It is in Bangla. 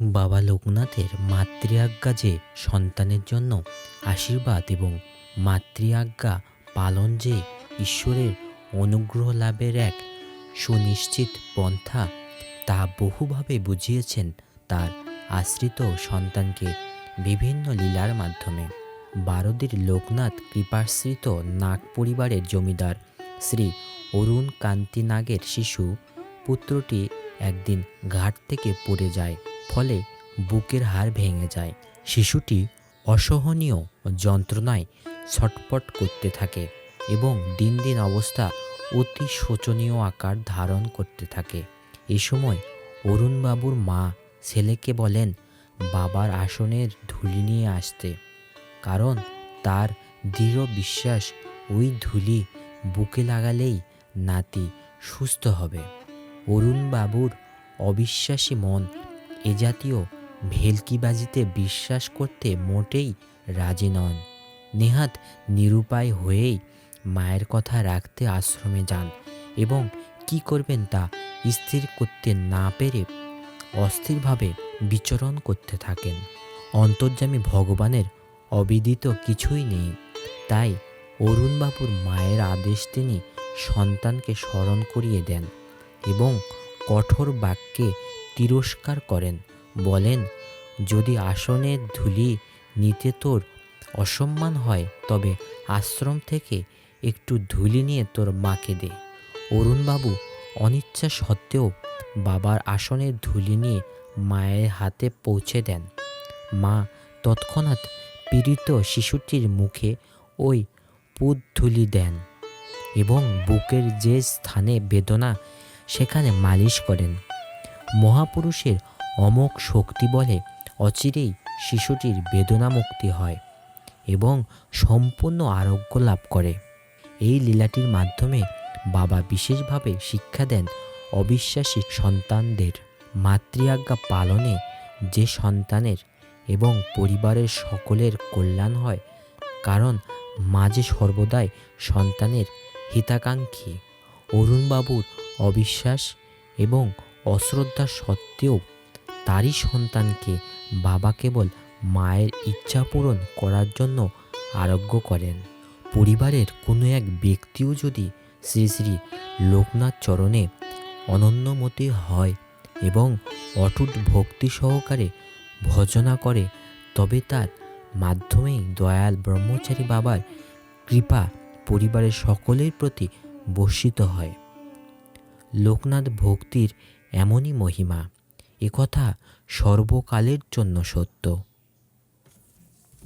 বাবা লোকনাথের মাতৃআজ্ঞা যে সন্তানের জন্য আশীর্বাদ এবং মাতৃআজ্ঞা পালন যে ঈশ্বরের অনুগ্রহ লাভের এক সুনিশ্চিত পন্থা, তা বহুভাবে বুঝিয়েছেন তার আশ্রিত সন্তানকে বিভিন্ন লীলার মাধ্যমে। বারদির লোকনাথ কৃপাশ্রিত নাগ পরিবারের জমিদার শ্রী অরুণ কান্তি নাগের শিশু পুত্রটি একদিন ঘাট থেকে পড়ে যায়। ফলে বুকের হাড় ভেঙে যায়। শিশুটি অসহনীয় যন্ত্রণায় ছটপট করতে থাকে এবং দিন দিন অবস্থা অতি শোচনীয় আকার ধারণ করতে থাকে। এ সময় অরুণবাবুর মা ছেলেকে বলেন, বাবার আসনের ধুলি নিয়ে আসতে। কারণ তার দৃঢ় বিশ্বাস ওই ধুলি বুকে লাগালেই নাতি সুস্থ হবে। অরুণবাবুর অবিশ্বাসী মন এ জাতীয় ভেলকিবাজিতে বিশ্বাস করতে মোটেই রাজি নন। নেহাত নিরুপায় হয়েই মায়ের কথা রাখতে আশ্রমে যান এবং কি করবেন তা স্থির করতে না পেরে অস্থিরভাবে বিচরণ করতে থাকেন। অন্তর্যামী ভগবানের অবিদিত কিছুই নেই। তাই অরুণবাবুর মায়ের আদেশ তিনি সন্তানকে স্মরণ করিয়ে দেন এবং কঠোর বাক্যে তিরস্কার করেন। বলেন, যদি আসনের ধুলি নিতে তোর অসম্মান হয়, তবে আশ্রম থেকে একটু ধুলি নিয়ে তোর মাকে দে। অরুণবাবু অনিচ্ছা সত্ত্বেও বাবার আসনের ধুলি নিয়ে মায়ের হাতে পৌঁছে দেন। মা তৎক্ষণাৎ পীড়িত শিশুটির মুখে ওই পুত ধুলি দেন এবং বুকের যে স্থানে বেদনা, সেখানে মালিশ করেন। মহাপুরুষের অমোক শক্তি বলে অচিরেই শিশুটির বেদনা মুক্তি হয় এবং সম্পূর্ণ আরোগ্য লাভ করে। এই লীলাটির মাধ্যমে বাবা বিশেষভাবে শিক্ষা দেন অবিশ্বাসী সন্তানদের মাতৃআজ্ঞা পালনে যে সন্তানের এবং পরিবারের সকলের কল্যাণ হয়, কারণ মাঝে সর্বদাই সন্তানের হিতাকাঙ্ক্ষী অরুণবাবুর অবিশ্বাস এবং অশ্রদ্ধা সত্ত্বেও তারই সন্তানকে বাবা কেবল মায়ের ইচ্ছা পূরণ করার জন্য আরোগ্য করেন। পরিবারের কোনো এক ব্যক্তিও যদি শ্রী শ্রী লোকনাথ চরণে অনন্যমতি হয় এবং অটুট ভক্তি সহকারে ভজনা করে, তবে তার মাধ্যমেই দয়াল ব্রহ্মচারী বাবার কৃপা পরিবারের সকলের প্রতি বর্ষিত হয়। লোকনাথ ভক্তির এমনই মহিমা। একথা সর্বকালের জন্য সত্য।